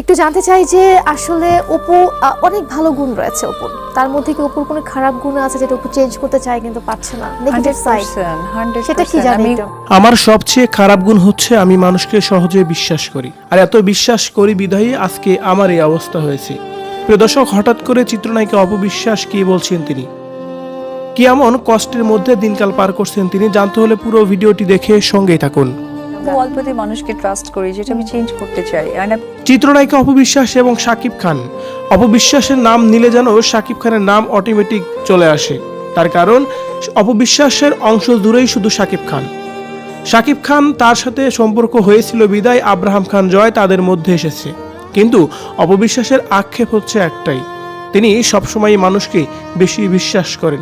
একটু জানতে চাই যে আসলে অপু আহ, অনেক ভালো গুণ রয়েছে অপুর তার মধ্যে কি অপুর কোনো খারাপ গুণ আছে যেটা অপু চেঞ্জ করতে চায় কিন্তু পারছে না? নেগেটিভ সাইড সেটা কি জানি আমি আমার সবচেয়ে খারাপ গুণ হচ্ছে আমি মানুষকে সহজে বিশ্বাস করি। আর এত বিশ্বাস করি বিধায়ী আজকে আমার এই অবস্থা হয়েছে। প্রিয় দর্শক হঠাৎ করে চিত্রনায়িকা অপবিশ্বাস কি বলছেন তিনি? কি এমন কষ্টের মধ্যে দিনকাল পার করছেন তিনি? জানতে হলে পুরো ভিডিওটি দেখে সঙ্গেই থাকুন। অল্পতে মানুষকে ট্রাস্ট করি, যেটা আমি চেঞ্জ করতে চাই। চিত্রনায়িকা অপবিশ্বাস এবং শাকিব খান। অপবিশ্বাসের নাম নিলে যেন শাকিব খানের নাম অটোমেটিক চলে আসে। তার কারণ, অপবিশ্বাসের অংশ দূরেই শুধু শাকিব খান। শাকিব খান তার সাথে সম্পর্ক হয়েছিল বিদায় আব্রাহাম খান জয় তাদের মধ্যে এসেছে। কিন্তু অপবিশ্বাসের আক্ষেপ হচ্ছে একটাই, তিনি সবসময় মানুষকে বেশি বিশ্বাস করেন।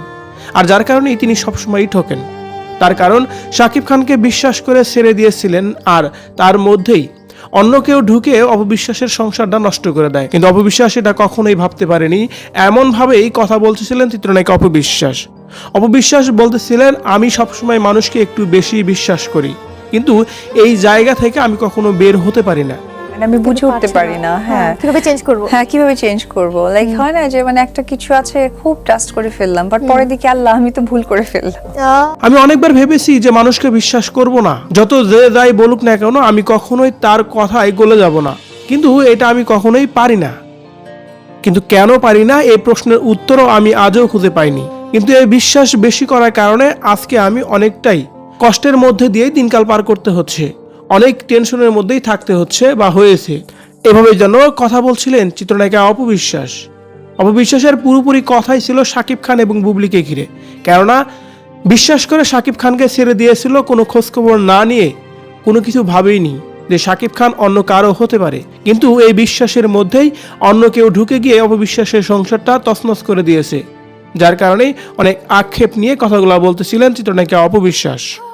আর যার কারণেই তিনি সবসময়ই ঠকেন। তার কারণ শাকিব খানকে বিশ্বাস করে ছেড়ে দিয়েছিলেন আর তার মধ্যেই অন্য কেউ ঢুকে অপবিশ্বাসের সংসারটা নষ্ট করে দেয়। কিন্তু অপবিশ্বাস এটা কখনোই ভাবতে পারেনি। এমনভাবেই কথা বলতেছিলেন চিত্রনায়িকা অপবিশ্বাস। অপবিশ্বাস বলতেছিলেন, আমি সবসময় মানুষকে একটু বেশি বিশ্বাস করি। কিন্তু এই জায়গা থেকে আমি কখনো বের হতে পারি না। আমি বুঝে উঠতে পারি না হ্যাঁ। কীভাবে চেঞ্জ করব? হ্যাঁ কীভাবে চেঞ্জ করব? লাইক হয় না যে মানে একটা কিছু আছে খুব ট্রাস্ট করে ফেললাম বাট পরে দিকে আল্লাহ আমি তো ভুল করে ফেললাম। আমি অনেকবার ভেবেছি যে মানুষকে বিশ্বাস করব না। যত যে যাই বলুক না কেন আমি কখনোই তার কথায় গলে যাব না। কিন্তু এটা আমি কখনোই পারি না। কিন্তু কেন পারি না এই প্রশ্নের উত্তরও আমি আজও খুঁজে পাইনি। কিন্তু এই বিশ্বাস বেশি করার কারণে আজকে আমি অনেকটাই কষ্টের মধ্যে দিয়েই দিনকাল পার করতে হচ্ছে। অনেক টেনশনের মধ্যেই থাকতে হচ্ছে বা হয়েছে। এভাবে যেন কথা বলছিলেন চিত্রনায়িকা অপবিশ্বাস অপবিশ্বাসের পুরোপুরি কথাই ছিল শাকিব খান এবং বুবলিকে ঘিরে। কেননা, বিশ্বাস করে শাকিব খানকে ছেড়ে দিয়েছিল কোনো খোঁজখবর না নিয়ে কোনো কিছু ভাবেইনি যে শাকিব খান অন্য কারও হতে পারে। কিন্তু এই বিশ্বাসের মধ্যেই অন্য কেউ ঢুকে গিয়ে অপবিশ্বাসের সংসারটা তছনছ করে দিয়েছে। যার কারণেই অনেক আক্ষেপ নিয়ে কথাগুলো বলতেছিলেন চিত্রনায়িকা অপবিশ্বাস